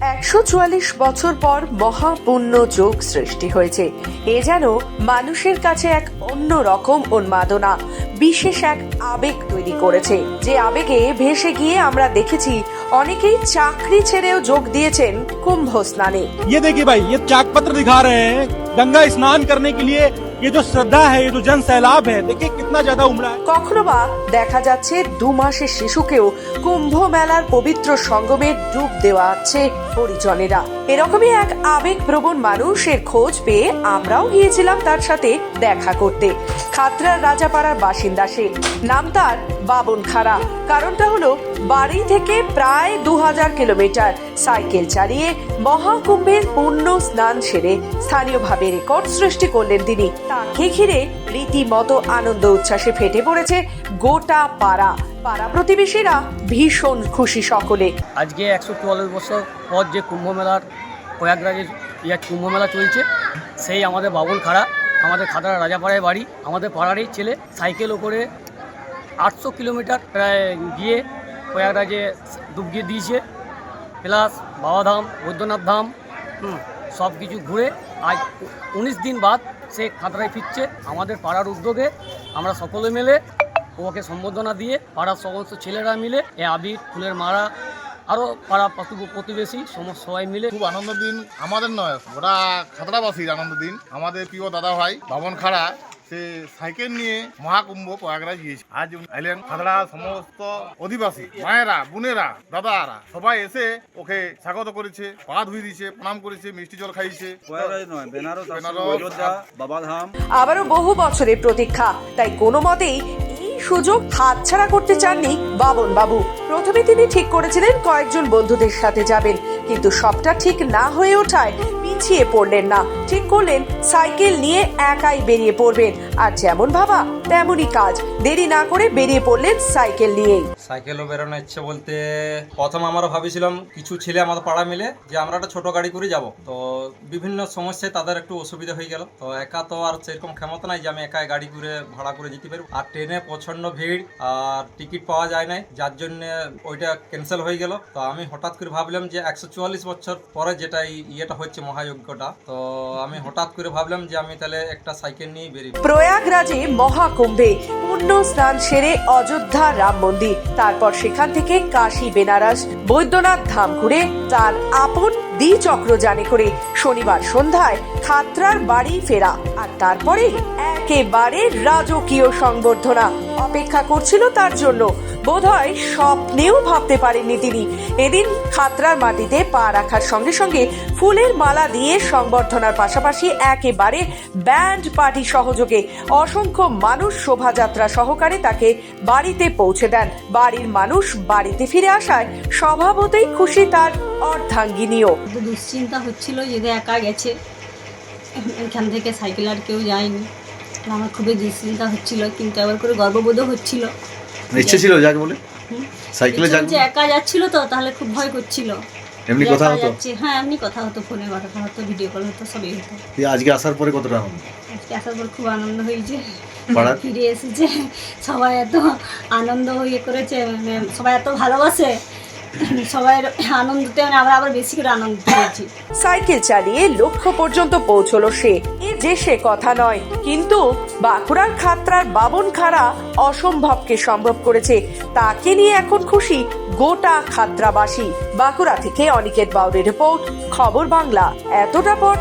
একশো চুয়াল্লিশ বছর পর মহাপুণ্য যোগ সৃষ্টি হয়েছে এ যেন মানুষের কাছে এক অন্য রকম উন্মাদনা বিশেষ এক আবেগ তৈরি করেছে যে আবেগে ভেসে গিয়ে আমরা দেখেছি অনেকেই চাকরি ছেড়েও যোগ দিয়েছেন কুম্ভ স্নানে ये देखिए भाई ये चाक पत्र दिखा रहे हैं गंगा स्नान करने के लिए ये जो श्रद्धा है ये जो जन सैलाब है देखिए कितना ज्यादा उमड़ा है কখনো বা দেখা যাচ্ছে দু মাসের শিশুকেও কুম্ভ মেলার পবিত্র সঙ্গমে ডুব দেওয়া আছে পরিজনেরা এরকমই এক আবেগপ্রবণ মানুষের খোঁজ পেয়ে আমরাও গিয়েছিলাম তার সাথে দেখা করতে খাতড়ার রাজাপাড়ার বাসিন্দা সে নাম তার বাবন খাড়া কারণটা হলো বাড়ি থেকে প্রায় দু হাজার কিলোমিটার সাইকেল চালিয়ে মহাকুম্ভের পূর্ণ স্নান সেরে স্থানীয়ভাবে রেকর্ড সৃষ্টি করলেন তিনি তাকে ঘিরে রীতিমতো আনন্দ উচ্ছ্বাসে ফেটে পড়েছে গোটা পাড়া। পাড়া প্রতিবেশীরা ভীষণ খুশি সকলে। আজকে একশো চুয়াল্লিশ বছর পর যে কুম্ভ মেলার, প্রয়াগরাজের ইয়া কুম্ভ মেলা চলছে, সেই আমাদের বাবুল খাড়া, আমাদের খাতড়া রাজাপাড়ায় বাড়ি, আমাদের পাড়ারই ছেলে, সাইকেল ওপরে আটশো কিলোমিটার প্রায় গিয়ে প্রয়াগরাজে ডুব দিয়ে দিয়েছে। প্লাস বাবাধাম, বৈদ্যনাথ ধাম সব কিছু ঘুরে আজ উনিশ দিন বাদ সে খাতরায় ফিরছে আমাদের পাড়ার উদ্যোগে। আমরা সকলে মিলে ওকে সম্বোধনা দিয়ে পাড়ার সমস্ত ছেলেরা মিলে এ আবির, ফুলের মারা আরও পাড়া প্রতি- প্রতিবেশী সমস্ত সবাই মিলে খুব আনন্দ দিন। আমাদের নয়, ওরা খাতড়াবাসীর আনন্দ দিন। আমাদের প্রিয় দাদা ভাই বাবন খাড়া সে সাইকেল নিয়ে মহাকুম্ভ প্রয়াগরাজ গিয়েছে। আজ এলেন খাতড়া সমস্ত অধিবাসী মায়েরা বোনেরা দাদারা সবাই এসে ওকে স্বাগত করেছে পা ধুই দিয়েছে প্রণাম করেছে মিষ্টি জল বাবাধাম। আবারও বহু বছরের প্রতীক্ষা তাই কোনো মতেই এই সুযোগ হাতছাড়া করতে চাননি বাবন বাবু প্রথমে তিনি ঠিক করেছিলেন কয়েকজন বন্ধুদের সাথে যাবেন। কিন্তু সবটা ঠিক না হয়ে ওঠায় পিছিয়ে পড়লেন না। ঠিক করলেন সাইকেল নিয়ে একাই বেরিয়ে পড়বেন। আর যেমন ভাবা তেমনই কাজ। দেরি না করে বেরিয়ে পড়লেন সাইকেল নিয়েই। সাইকেলও বেরোনোর ইচ্ছে বলতে প্রথম আমরা ভাবেছিলাম কিছু ছেলে আমাদের পাড়া মিলে যে আমরা একটা ছোট গাড়ি করে যাব। তো বিভিন্ন সমস্যায় তাদের একটু অসুবিধা হয়ে গেল। তো একা তো আর সেরকম ক্ষমতা নাই যে আমি একাই গাড়ি করে ভাড়া করে যেতে পারি আর ট্রেনে প্রচণ্ড ভিড় আর টিকিট পাওয়া যায় নাই যার জন্য ওইটা ক্যান্সেল হয়ে গেল। তো আমি হঠাৎ করে ভাবলাম যে একশো চুয়াল্লিশ বছর পরে যেটা ইয়েটা হচ্ছে মহাযজ্ঞটা তো আমি হঠাৎ করে ভাবলাম যে আমি তাহলে একটা সাইকেল নিয়ে বেরিয়ে প্রয়াগরাজে মহাকুম্ভে পূর্ণ স্নান সেরে অযোধ্যা রাম মন্দির। তারপর সেখান থেকে কাশী, বেনারস, বৈদ্যনাথ ধাম ঘুরে তার আপন দ্বিচক্র জানে করে শনিবার সন্ধ্যায় খাত্রার বাড়ি ফেরা। আর তারপরে একেবারে রাজকীয় সংবর্ধনা অপেক্ষা করছিল তার জন্য। বোধহয় স্বপ্নেও ভাবতে পারেননি তিনি। এদিন খাতরার মাটিতে পা রাখার সঙ্গে সঙ্গে ফুলের মালা দিয়ে সংবর্ধনার পাশাপাশি একেবারে ব্যান্ড পার্টি সহযোগে অসংখ্য মানুষ শোভাযাত্রা সহকারে তাকে বাড়িতে পৌঁছে দেন। বাড়ির মানুষ বাড়িতে ফিরে আসায় স্বভাবতই খুশি তার অর্ধাঙ্গিনীও। দুশ্চিন্তা হচ্ছিল যদি একা গেছে। এখান থেকে সাইকেল আর কেউ যায়নি। আমার খুবই দুশ্চিন্তা হচ্ছিল, কিন্তু আবার করে গর্ববোধও হচ্ছিল। ইচ্ছে ছিল যাক বলে? সাইকেলে যাক যে একা যাচ্ছিল তো তাহলে খুব ভয় করছিল। এমনি কথা হতো? হ্যাঁ এমনি কথা হতো ফোনে কথা হতো ভিডিও কল হতো সবই হতো। আজকে আসার পরে কতটা আনন্দ? আজকে আসার পর খুব আনন্দ হয়েছে। বড় ফিরে এসেছে। সবাই এত আনন্দ ইয়ে করেছে মানে সবাই এত ভালোবাসে। সবাই আনন্দতে মানে আমরা আবার বেশি করে আনন্দ পেয়েছি সাইকেল চালিয়ে লক্ষ্য পর্যন্ত পৌঁছলো সে। এ যে সে কথা নয়, কিন্তু বাঁকুড়ার খাতরার বাবন খাড়া অসম্ভবকে সম্ভব করেছে। তাকে নিয়ে এখন খুশি গোটা খাত্রাবাসী। বাঁকুড়া থেকে অনিকেত বাউরের রিপোর্ট, খবর বাংলা। এতটা পর